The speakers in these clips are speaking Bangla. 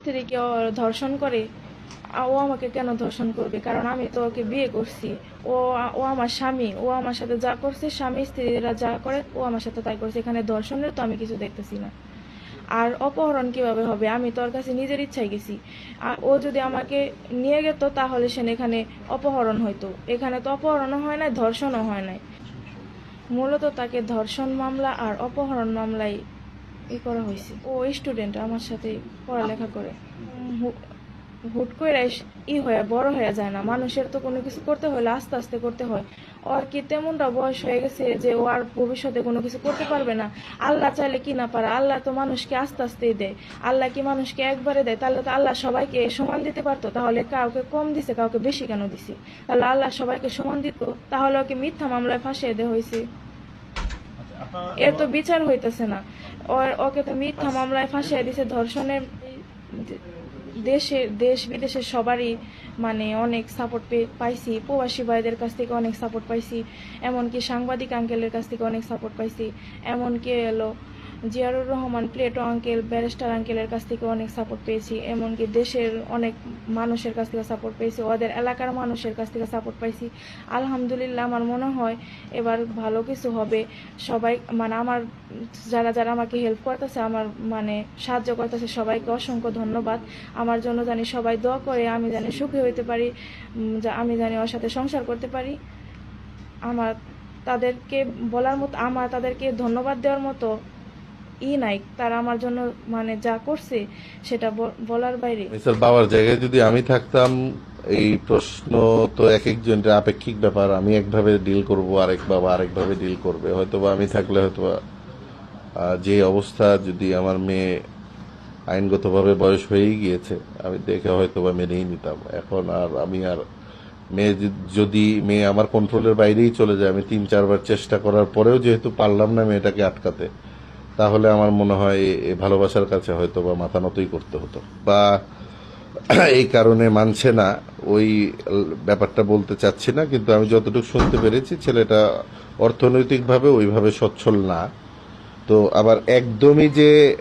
স্ত্রীকে ও ধর্ষণ করে ও আমাকে কেন ধর্ষণ করবে? কারণ আমি তো ওকে বিয়ে করছি। ও ও আমার স্বামী, ও আমার সাথে যা করছে, স্বামী স্ত্রীরা যা করে, ও আমার সাথে তাই করছে। এখানে ধর্ষণের তো আমি কিছু দেখতেছি না। আর অপহরণ কীভাবে হবে? আমি তোর কাছে নিজের ইচ্ছায় গেছি। আর ও যদি আমাকে নিয়ে যেত তাহলে সে এখানে অপহরণ হইতো। এখানে তো অপহরণও হয় নাই, ধর্ষণও হয় নাই। মূলত তাকে ধর্ষণ মামলা আর অপহরণ মামলায় ই করা হয়েছে। ও স্টুডেন্ট আমার সাথে পড়ালেখা করে। হুট করে ই হয়ে বড় হয়ে যায় না। মানুষের তো কোনো কিছু করতে হলে আস্তে আস্তে করতে হয়। ওর কি তেমনটা বয়স হয়ে গেছে যে ও আর ভবিষ্যতে কোনো কিছু করতে পারবে না? আল্লাহ চাইলে কি না পারে? আল্লাহ তো মানুষকে আস্তে আস্তেই দেয়। আল্লাহ কি মানুষকে একবারে দেয়? তাহলে তো আল্লাহ সবাইকে সমান দিতে পারতো। তাহলে কাউকে কম দিছে, কাউকে বেশি কেন দিছে? তাহলে আল্লাহ সবাইকে সমান দিত। তাহলে ওকে মিথ্যা মামলায় ফাঁসিয়ে দেওয়া হয়েছে? এর তো বিচার হইতেছে না। ওর, ওকে তো মিথ্যা মামলায় ফাঁসিয়ে দিছে। ধর্ষণের দেশে, দেশ বিদেশের সবারই মানে অনেক সাপোর্ট পাইছি। প্রবাসী ভাইদের কাছ থেকে অনেক সাপোর্ট পাইছি। এমনকি সাংবাদিক আঙ্কেলের কাছ থেকে অনেক সাপোর্ট পাইছি। এমনকি এলো Ziaur Rahman, Plato uncle, barrister আঙ্কেলের কাছ থেকে অনেক সাপোর্ট পেয়েছি, এমনকি দেশের অনেক মানুষের কাছ থেকে সাপোর্ট পেয়েছি, ওদের এলাকার মানুষের কাছ থেকে সাপোর্ট পাইছি। আলহামদুলিল্লাহ আমার মনে হয় এবার ভালো কিছু হবে। সবাই মানে আমার, যারা যারা আমাকে হেল্প করতেছে, আমার মানে সাহায্য করতেছে, সবাইকে অসংখ্য ধন্যবাদ। আমার জন্য জানি সবাই দোয়া করে, আমি জানি সুখী হইতে পারি আমি জানি ওর সাথে সংসার করতে পারি। আমার তাদেরকে বলার মতো, আমার তাদেরকে ধন্যবাদ দেওয়ার মতো ই নাই তারা আমার জন্য মানে যা করছে সেটা বলার বাইরে। মিস্টার বাবার জায়গায় যদি আমি থাকতাম এই প্রশ্ন তো এক একজনের আপেক্ষিক ব্যাপার আমি একভাবে ডিল করব আরেক বাবা আরেকভাবে ডিল করবে। হয়তোবা আমি থাকলে হয়তোবা আহ, যে অবস্থা যদি আমার মেয়ে আইনগতভাবে বয়স হয়েই গিয়েছে আমি দেখে হয়তোবা মেনেই নিতাম। এখন আর আমি আর মেয়ে যদি মেয়ে আমার কন্ট্রোলের বাইরেই চলে যায় আমি তিন চারবার চেষ্টা করার পরেও যেহেতু পারলাম না মেয়েটাকে আটকাতে তাহলে আমার মনে হয় ভালোবাসার কাছে হয়তো বা মাথা নতই করতে হতো। বা এই কারণে মানছে না, ওই ব্যাপারটা বলতে চাচ্ছি না, কিন্তু আমি যতটুকু শুনতে পেরেছি, ছেলেটা অর্থনৈতিকভাবে ওইভাবে সচ্ছল না। তো আবার একদমই যে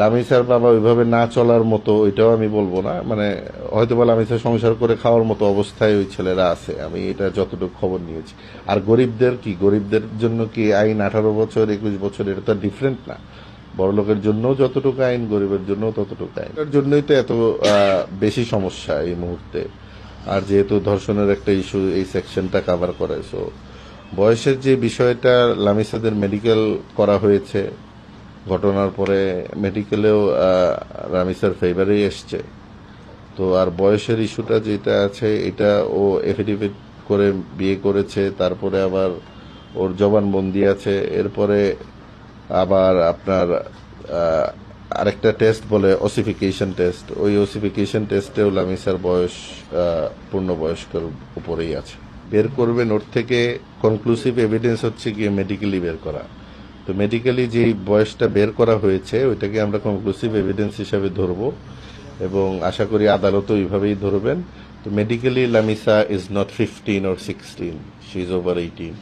লামিসার বাবা ওইভাবে না চলার মতো, ওইটাও আমি বলব না। মানে হয়তো বা লামিসার সংসার করে খাওয়ার মতো অবস্থায় ওই ছেলেরা আছে। আমি এটা যতটুকু খবর নিয়েছি। আর গরিবদের কি? গরিবদের জন্য কি আইন আঠারো বছর, একুশ বছর, এটা তো ডিফারেন্ট না। বড়লোকের জন্য যতটুকু আইন, গরিবের জন্য ততটুকু আইন। এর জন্যই তো এত বেশি সমস্যা এই মুহূর্তে। আর যেহেতু ধর্ষণের একটা ইস্যু এই সেকশনটা কাভার করে সো বয়সের যে বিষয়টা লামিসাদের মেডিকেল করা হয়েছে ঘটনার পরে মেডিকেলেও রামিসার ফেভারেই এসছে। তো আর বয়সের ইস্যুটা যেটা আছে, এটা ও এফিডেভিট করে বিয়ে করেছে, তারপরে আবার ওর জবানবন্দি আছে, এরপরে আবার আপনার আরেকটা টেস্ট বলে অসিফিকেশন টেস্ট ওই ওসিফিকেশন টেস্টেও লামিসার বয়স পূর্ণ পূর্ণবয়স্কের উপরেই আছে। বের করবেন, ওর থেকে কনক্লুসিভ এভিডেন্স হচ্ছে গিয়ে মেডিকেলি বের করা। তো মেডিকেলি যে বয়সটা বের করা হয়েছে, ওইটাকে আমরা কনক্লুসিভ এভিডেন্স হিসাবে ধরব এবং আশা করি আদালতও ওইভাবেই ধরবেন। তো medically Lamisa is not fifteen or sixteen she is over eighteen